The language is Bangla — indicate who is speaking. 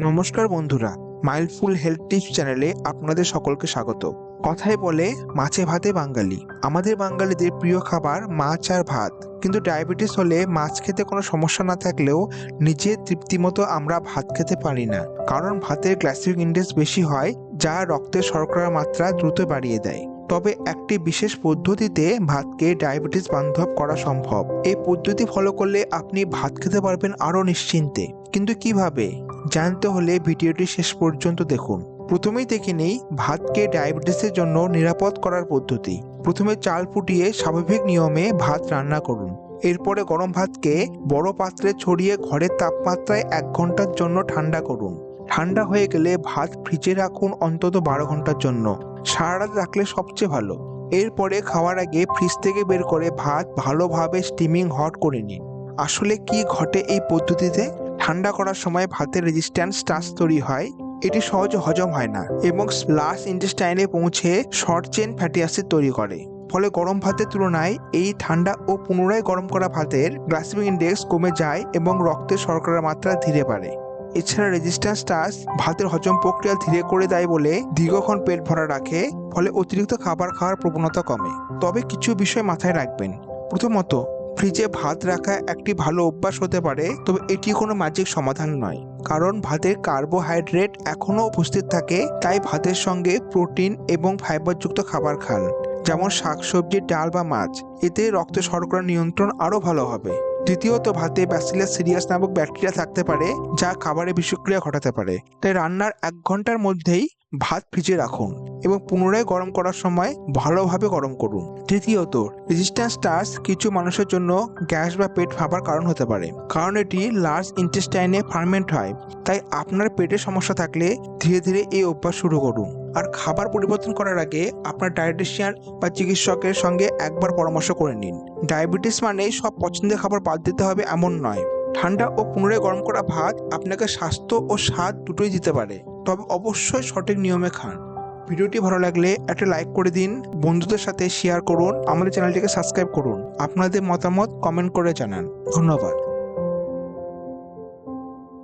Speaker 1: নমস্কার বন্ধুরা মাইল্ডফুল হেলথ টিপস চ্যানেলে আপনাদের সকলকে স্বাগত। কথায় বলে, মাছে ভাতে বাঙালি। আমাদের বাঙালিদের প্রিয় খাবার মাছ আর ভাত। কিন্তু ডায়াবেটিস হলে মাছ খেতে কোনো সমস্যা না থাকলেও নিজের তৃপ্তিমতো আমরা ভাত খেতে পারি না। কারণ ভাতের গ্লাইসেমিক ইন্ডেক্স বেশি হয়, যা রক্তের শর্করার মাত্রা দ্রুত বাড়িয়ে দেয়। তবে একটি বিশেষ পদ্ধতিতে ভাতকে ডায়াবেটিস বান্ধব করা সম্ভব। এই পদ্ধতি ফলো করলে আপনি ভাত খেতে পারবেন আরও নিশ্চিন্তে। কিন্তু কীভাবে? জানতে হলে ভিডিওটি শেষ পর্যন্ত দেখুন। প্রথমেই দেখে নেই ভাতকে ডায়াবেটিসের জন্য নিরাপদ করার পদ্ধতি। প্রথমে চাল ফুটিয়ে স্বাভাবিক নিয়মে ভাত রান্না করুন। এরপরে গরম ভাতকে বড় পাত্রে ছড়িয়ে ঘরের তাপমাত্রায় এক ঘণ্টার জন্য ঠান্ডা করুন। ঠান্ডা হয়ে গেলে ভাত ফ্রিজে রাখুন অন্তত বারো ঘণ্টার জন্য। সারা রাত রাখলে সবচেয়ে ভালো। এরপরে খাওয়ার আগে ফ্রিজ থেকে বের করে ভাত ভালোভাবে স্টিমিং হট করে নিন। আসলে কি ঘটে এই পদ্ধতিতে? ঠান্ডা করার সময় ভাতের রেজিস্ট্যান্স স্টার্চ তৈরি হয়। এটি সহজে হজম হয় না এবং লাস্ট ইন্টেস্টাইনে পৌঁছে শর্ট চেন ফ্যাটি অ্যাসিড তৈরি করে। ফলে গরম ভাতের তুলনায় এই ঠান্ডা ও পুনরায় গরম করা ভাতের গ্লাসিমিক ইন্ডেক্স কমে যায় এবং রক্তের শর্করার মাত্রা ধীরে বাড়ে। এছাড়া রেজিস্ট্যান্স স্টার্চ ভাতের হজম প্রক্রিয়া ধীরে করে দেয় বলে দীর্ঘক্ষণ পেট ভরা রাখে, ফলে অতিরিক্ত খাবার খাওয়ার প্রবণতা কমে। তবে কিছু বিষয় মাথায় রাখবেন। প্রথমত ফ্রিজে ভাত রাখা একটি ভালো অভ্যাস হতে পারে, তবে এটি কোনো ম্যাজিক সমাধান নয়। কারণ ভাতের কার্বোহাইড্রেট এখনও উপস্থিত থাকে, তাই ভাতের সঙ্গে প্রোটিন এবং ফাইবারযুক্ত খাবার খান। যেমন শাকসবজি, ডাল বা মাছ, এতে রক্ত শর্করা নিয়ন্ত্রণ আরও ভালো হবে। দ্বিতীয়ত ভাতে ব্যাসিলাস সিরিয়াস নামক ব্যাকটেরিয়া থাকতে পারে, যা খাবারে বিষক্রিয়া ঘটাতে পারে। তাই রান্নার এক ঘণ্টার মধ্যেই ভাত ফ্রিজে রাখুন এবং পুনরায় গরম করার সময় ভালোভাবে গরম করুন। তৃতীয়ত রেজিস্ট্যান্স স্টার্চ কিছু মানুষের জন্য গ্যাস বা পেট ফাঁপার কারণ হতে পারে, কারণ এটি লার্জ ইন্টেস্টাইনে ফার্মেন্ট হয়। তাই আপনার পেটের সমস্যা থাকলে ধীরে ধীরে এই অভ্যাস শুরু করুন। আর খাবার পরিবর্তন করার আগে আপনার ডায়েটিশিয়ান বা চিকিৎসকের সঙ্গে একবার পরামর্শ করে নিন। ডায়াবেটিস মানে সব পছন্দের খাবার বাদ দিতে হবে এমন নয়। ঠান্ডা ও পুনরায় গরম করা ভাত আপনাকে স্বাস্থ্য ও স্বাদ দুটোই দিতে পারে। তবে অবশ্যই সঠিক নিয়মে খান। ভিডিওটি ভালো লাগলে একটা লাইক করে দিন, বন্ধুদের সাথে শেয়ার করুন, আমাদের চ্যানেলটিকে সাবস্ক্রাইব করুন। আপনাদের মতামত কমেন্ট করে জানান। ধন্যবাদ।